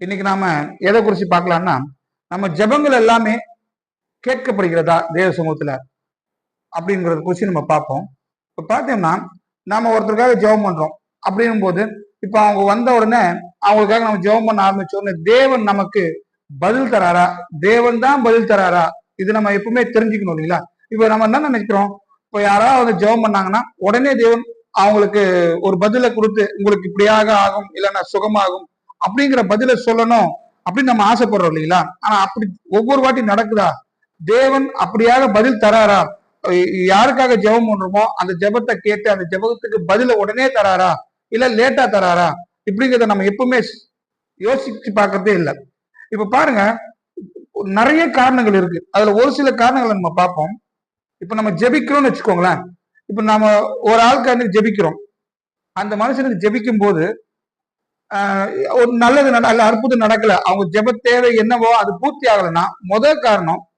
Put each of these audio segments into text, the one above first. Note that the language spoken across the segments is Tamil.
இன்னைக்கு நாம எதை குறிச்சு பார்க்கலாம்னா நம்ம ஜெபங்கள் எல்லாமே கேட்கப்படுகிறதா தேவ சமூகத்துல அப்படிங்கறத குறிச்சு நம்ம பார்ப்போம். இப்ப பார்த்தோம்னா நாம ஒருத்தருக்காக ஜெபம் பண்றோம் அப்படின்னும் போது இப்ப அவங்க வந்த உடனே அவங்களுக்காக நம்ம ஜெபம் பண்ண ஆரம்பிச்ச உடனே தேவன் நமக்கு பதில் தராரா? தேவன் தான் பதில் தராரா? இது நம்ம எப்பவுமே தெரிஞ்சுக்கணும் இல்லைங்களா? இப்ப நம்ம என்ன நினைக்கிறோம்? இப்ப யாராவது வந்து ஜெபம் பண்ணாங்கன்னா உடனே தேவன் அவங்களுக்கு ஒரு பதிலை கொடுத்து உங்களுக்கு இப்படியாக ஆகும் இல்லைன்னா சுகமாகும் அப்படிங்கிற பதிலை சொல்லணும் அப்படின்னு நம்ம ஆசைப்படுறோம் இல்லைங்களா? ஆனா அப்படி ஒவ்வொரு வாட்டி நடக்குதா? தேவன் அப்படியாக பதில் தராரா? யாருக்காக ஜெபம் பண்றோமோ அந்த ஜெபத்தை கேட்டு அந்த ஜெபத்துக்கு பதில உடனே தராரா? இல்ல லேட்டா தராரா? இப்படிங்கிறத நம்ம எப்பவுமே யோசிச்சு பார்க்கறதே இல்லை. இப்ப பாருங்க நிறைய காரணங்கள் இருக்கு. அதுல ஒரு சில காரணங்களை நம்ம பார்ப்போம். இப்ப நம்ம ஜெபிக்கிறோம்னு வச்சுக்கோங்களேன். இப்ப நம்ம ஒரு ஆளுக்கு ஜெபிக்கிறோம். அந்த மனுஷனுக்கு ஜெபிக்கும் போது ஒரு நல்லது நட அல்ல அற்புதம் நடக்கல. அவங்க ஜெப தேவை என்னவோ அது பூர்த்தி ஆகலைன்னா முதல் காரணம்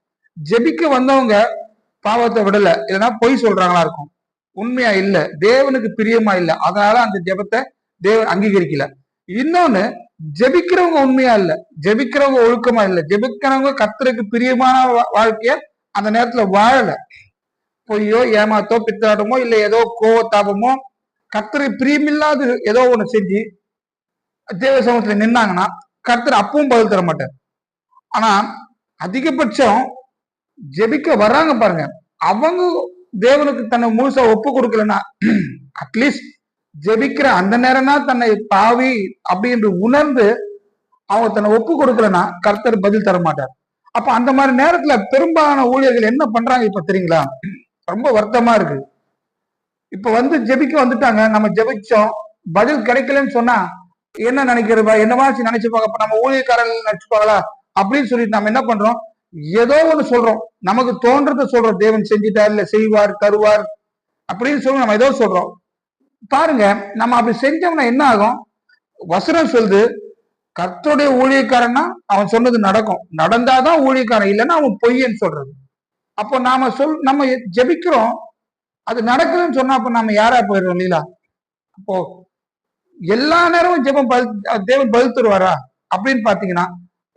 ஜெபிக்க வந்தவங்க பாவத்தை விடல. இல்லைன்னா பொய் சொல்றாங்களா இருக்கும். உண்மையா இல்ல. தேவனுக்கு பிரியமா இல்ல. அதனால அந்த ஜெபத்தை தேவன் அங்கீகரிக்கல. இன்னொன்னு ஜெபிக்கிறவங்க உண்மையா இல்ல. ஜெபிக்கிறவங்க ஒழுக்கமா இல்ல. ஜெபிக்கிறவங்க கத்தருக்கு பிரியமான வா- வாழ்க்கைய அந்த நேரத்துல வாழல. பொய்யோ ஏமாத்தோ பித்தாட்டமோ இல்ல ஏதோ கோவத்தாபமோ கத்தரை பிரியமில்லாத ஏதோ ஒண்ணு செஞ்சு தேவ சமூகத்துல நின்னாங்கன்னா கர்த்தர் அப்பவும் பதில் தர மாட்டார். ஆனா அதிகபட்சம் ஜெபிக்க வர்றாங்க பாருங்க. அவங்க தேவனுக்கு தன்னை முழுசா ஒப்பு கொடுக்கலன்னா அட்லீஸ்ட் ஜெபிக்கிற அந்த நேரம்னா தன்னை பாவி அப்படின்னு உணர்ந்து அவங்க தன்னை ஒப்பு கொடுக்கலன்னா கர்த்தர் பதில் தர மாட்டார். அப்ப அந்த மாதிரி நேரத்துல பெரும்பாலான ஊழியர்கள் என்ன பண்றாங்க இப்ப தெரியுங்களா? ரொம்ப வருத்தமா இருக்கு. இப்ப வந்து ஜெபிக்க வந்துட்டாங்க. நம்ம ஜெபிச்சோம். பதில் கிடைக்கலன்னு சொன்னா என்ன நினைக்கிறப்பா என்னவாச்சு நினைச்சு அப்ப நம்ம ஊழியக்காரர்கள் நினைச்சுப்பாங்களா அப்படின்னு சொல்லிட்டு நம்ம என்ன பண்றோம்? ஏதோ ஒண்ணு சொல்றோம். நமக்கு தோன்றதை சொல்றோம். தேவன் செஞ்சிட்டார் இல்ல செய்வார் தருவார் அப்படின்னு சொல்லி நம்ம ஏதோ சொல்றோம். பாருங்க நம்ம அப்படி செஞ்சோம்னா என்ன ஆகும்? வசனம் சொல்லுது கர்த்தருடைய ஊழியக்காரன்னா அவன் சொன்னது நடக்கும். நடந்தாதான் ஊழியக்காரன் இல்லைன்னா அவன் பொய்யன்னு சொல்றது. அப்போ நாம சொல் நம்ம ஜெபிக்கிறோம். அது நடக்குதுன்னு சொன்னா அப்ப நாம யாரா போயிடுறோம் லீலா? அப்போ எல்லா நேரமும் ஜெபம் தேவன் பதில் தருவாரா அப்படின்னு பாத்தீங்கன்னா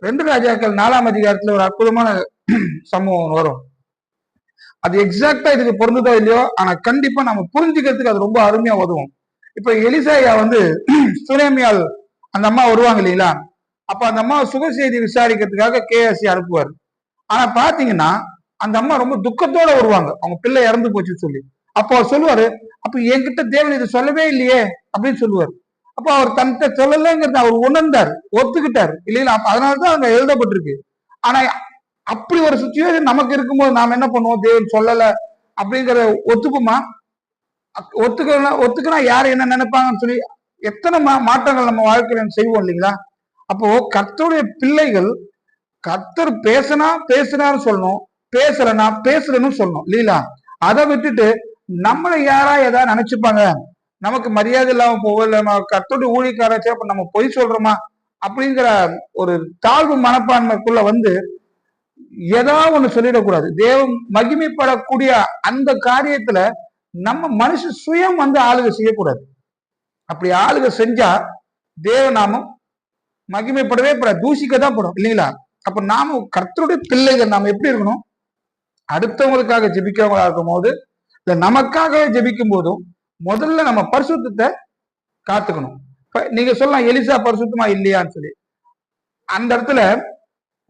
ரெண்டு ராஜாக்கள் நாலாம் அதிகாரத்துல ஒரு அற்புதமான சம்பவம் வரும். அது எக்ஸாக்டா இதுக்கு பொருந்துதோ இல்லையோ ஆனா கண்டிப்பா நம்ம புரிஞ்சுக்கிறதுக்கு அது ரொம்ப அருமையா உதவும். இப்ப எலிசாயா வந்து சுனேமியால் அந்த அம்மா வருவாங்க இல்லைங்களா? அப்ப அந்த அம்மா சுக செய்தி விசாரிக்கிறதுக்காக கேஎஸ்சி அனுப்புவார். ஆனா பாத்தீங்கன்னா அந்த அம்மா ரொம்ப துக்கத்தோட வருவாங்க. அவங்க பிள்ளை இறந்து போச்சுன்னு சொல்லி. அப்போ அவர் சொல்லுவாரு அப்ப என்கிட்ட தேவன் இதை சொல்லவே இல்லையே அப்படின்னு சொல்லுவார். அப்போ அவர் தன்கிட்ட சொல்லலைங்கிறத அவர் உணர்ந்தார் ஒத்துக்கிட்டார். இல்லைங்களா? அதனால தான் அங்கே எழுதப்பட்டிருக்கு. ஆனா அப்படி ஒரு சுச்சுவேஷன் நமக்கு இருக்கும்போது நாம் என்ன பண்ணுவோம்? தேவன் சொல்லலை அப்படிங்கிற ஒத்துக்குமா அக்- ஒத்துக்கலாம் ஒத்துக்கினா யார் என்ன நினைப்பாங்கன்னு சொல்லி எத்தனை மா- மாற்றங்கள் நம்ம வாழ்க்கையில செய்வோம் இல்லைங்களா? அப்போ கர்த்தருடைய பிள்ளைகள் கர்த்தர் பேசினா பேசினான்னு சொல்லணும் பேசலனா பேசலன்னு சொல்லணும் இல்லைங்களா? அதை விட்டுட்டு நம்மளை யாரா ஏதாவது நினைச்சுப்பாங்க? நமக்கு மரியாதை இல்லாம போவோம் இல்லை நம்ம கர்த்தருடைய ஊழிக்காராச்சும் அப்ப நம்ம பொய் சொல்றோமா? அப்படிங்கிற ஒரு தாழ்வு மனப்பான்மைக்குள்ள வந்து ஏதாவது ஒண்ணு சொல்லிடக்கூடாது. தேவம் மகிமைப்படக்கூடிய அந்த காரியத்துல நம்ம மனுஷ சுயம் வந்து ஆளுகை செய்யக்கூடாது. அப்படி ஆளுகை செஞ்சா தேவநாமம் மகிமைப்படவே படாது. தூசிக்க தான் படும் இல்லைங்களா? அப்ப நாம கர்த்தருடைய பிள்ளைகள் நாம எப்படி இருக்கணும்? அடுத்தவங்களுக்காக ஜெபிக்கிறவங்களா இருக்கும் போது இல்ல நமக்காகவே ஜெபிக்கும் போதும் முதல்ல நம்ம பரிசுத்தத்தை காத்துக்கணும். நீங்க சொல்லலாம் எலிசா பரிசுத்தமா இல்லையான்னு சொல்லி. அந்த இடத்துல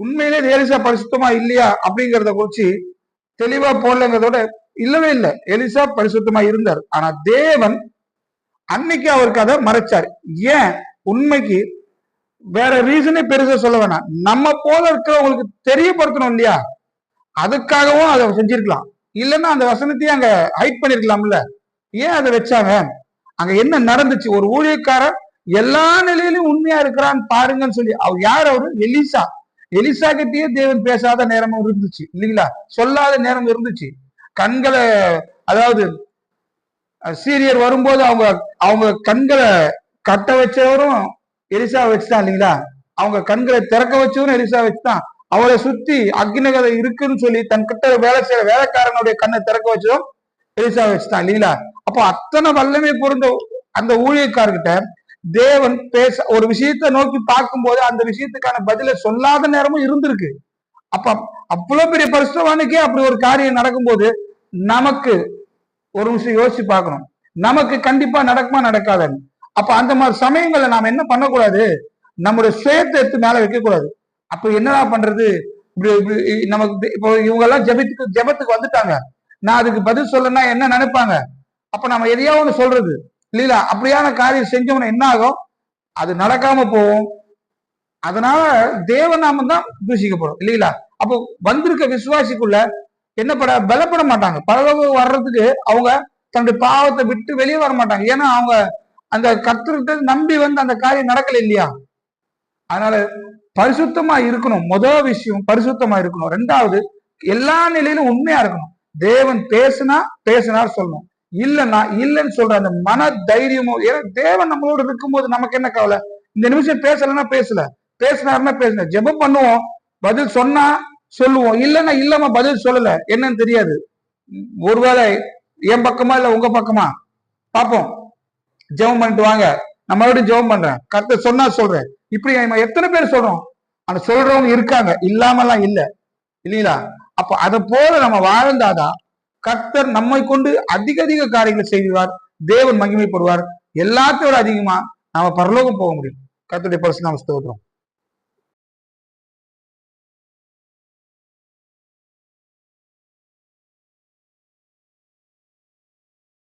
உண்மையிலே எலிசா பரிசுத்தமா இல்லையா அப்படிங்கறத குறிச்சு தெளிவா போடலங்கிறதோட இல்லவே இல்லை. எலிசா பரிசுத்தமா இருந்தார். ஆனா தேவன் அன்னைக்கு அவருக்கு அதை மறைச்சார். ஏன்? உண்மைக்கு வேற ரீசனே பெருசா சொல்ல வேணாம். நம்ம போல இருக்கிறவங்களுக்கு தெரியப்படுத்தணும் இல்லையா? அதுக்காகவும் அதை செஞ்சிருக்கலாம். இல்லைன்னா அந்த வசனத்தையும் அங்க ஹைட் பண்ணிருக்கலாம்ல. ஏன் அதை வச்சாங்க? அங்க என்ன நடந்துச்சு? ஒரு ஊழியக்காரர் எல்லா நிலையிலும் உண்மையா இருக்கிறான்னு பாருங்கன்னு சொல்லி அவர் யார் அவரு? எலிசா. எலிசா கிட்டயே தேவன் பேசாத நேரமும் இருந்துச்சு இல்லைங்களா? சொல்லாத நேரம் இருந்துச்சு. கண்களை அதாவது சீரியர் வரும்போது அவங்க அவங்க கண்களை கட்ட வச்சவரும் எலிசா வச்சுதான் இல்லைங்களா? அவங்க கண்களை திறக்க வச்சவரும் எலிசா வச்சுதான். அவளை சுத்தி அக்னிகதை இருக்குன்னு சொல்லி தன் கிட்ட வேலை செய்யற வேலைக்காரனுடைய கண்ணை திறக்க வச்சதும் பெருசா வச்சுட்டான் இல்லைங்களா அப்போ அத்தனை வல்லமை பொருந்த அந்த ஊழியக்காரர்கிட்ட தேவன் பேச ஒரு விஷயத்தை நோக்கி பார்க்கும்போது அந்த விஷயத்துக்கான பதிலை சொல்லாத நேரமும் இருந்திருக்கு. அப்ப அவ்வளவு பெரிய பரிசுத்தவானுக்கே அப்படி ஒரு காரியம் நடக்கும்போது நமக்கு ஒரு விஷயம் யோசிச்சு பார்க்கணும். நமக்கு கண்டிப்பா நடக்குமா நடக்காதுன்னு. அப்ப அந்த மாதிரி சமயங்கள்ல நாம என்ன பண்ணக்கூடாது? நம்முடைய சுயத்தை எடுத்து மேல வைக்க கூடாது அப்ப என்னடா பண்றது? இப்படி இப்படி நமக்கு இப்போ இவங்க எல்லாம் ஜெபத்துக்கு ஜெபத்துக்கு வந்துட்டாங்க. நான் அதுக்கு பதில் சொல்லனா என்ன நினைப்பாங்க? அப்ப நம்ம எதையா ஒண்ணு சொல்றது? இல்லைங்களா அப்படியான காரியம் செஞ்சோம்னா என்ன ஆகும்? அது நடக்காம போகும். அதனால தேவநாமம் தான் தூஷிக்கப்படும். இல்லைங்களா அப்போ வந்திருக்க விசுவாசிக்குள்ள என்ன பட பலப்பட மாட்டாங்க. பரலோகம் வர்றதுக்கு அவங்க தன்னுடைய பாவத்தை விட்டு வெளியே வர மாட்டாங்க. ஏன்னா அவங்க அந்த கர்த்தர்கிட்ட நம்பி வந்து அந்த காரியம் நடக்கல இல்லையா? அதனால பரிசுத்தமா இருக்கணும். முதல் விஷயம் பரிசுத்தமா இருக்கணும். ரெண்டாவது எல்லா நிலையிலும் உண்மையா இருக்கணும். தேவன் பேசுனா பேசினார் சொல்லணும். இல்லைன்னா இல்லைன்னு சொல்ற அந்த மன தைரியமும் ஏன்னா தேவன் நம்மளோட இருக்கும்போது நமக்கு என்ன கவலை? இந்த நிமிஷம் பேசலைன்னா பேசல. பேசினாருன்னா பேசல ஜெபம் பண்ணுவோம் பதில் சொன்னா சொல்லுவோம். இல்லைன்னா இல்லாம பதில் சொல்லல. என்னன்னு தெரியாது. ஒருவேளை என் பக்கமா இல்ல உங்க பக்கமா? பார்ப்போம். ஜெபம் பண்ணிட்டு வாங்க. நான் மறுபடியும் ஜெபம் பண்றேன். கருத்தை சொன்னா சொல்றேன். இப்படி எத்தனை பேர் சொல்றோம்? ஆனா சொல்றவங்க இருக்காங்க. இல்லாமலாம் இல்ல. இல்லைங்களா? அப்ப அதை போல நம்ம வாழ்ந்தாதான் கர்த்தர் நம்மை கொண்டு அதிக அதிக காரியங்களை செய்வார் தேவன் மகிமைப்படுவார். எல்லாத்தையோட அதிகமா நாம பரலோகம் போக முடியும். கர்த்தருடைய பரிசு நாம ஸ்தோத்திரம்.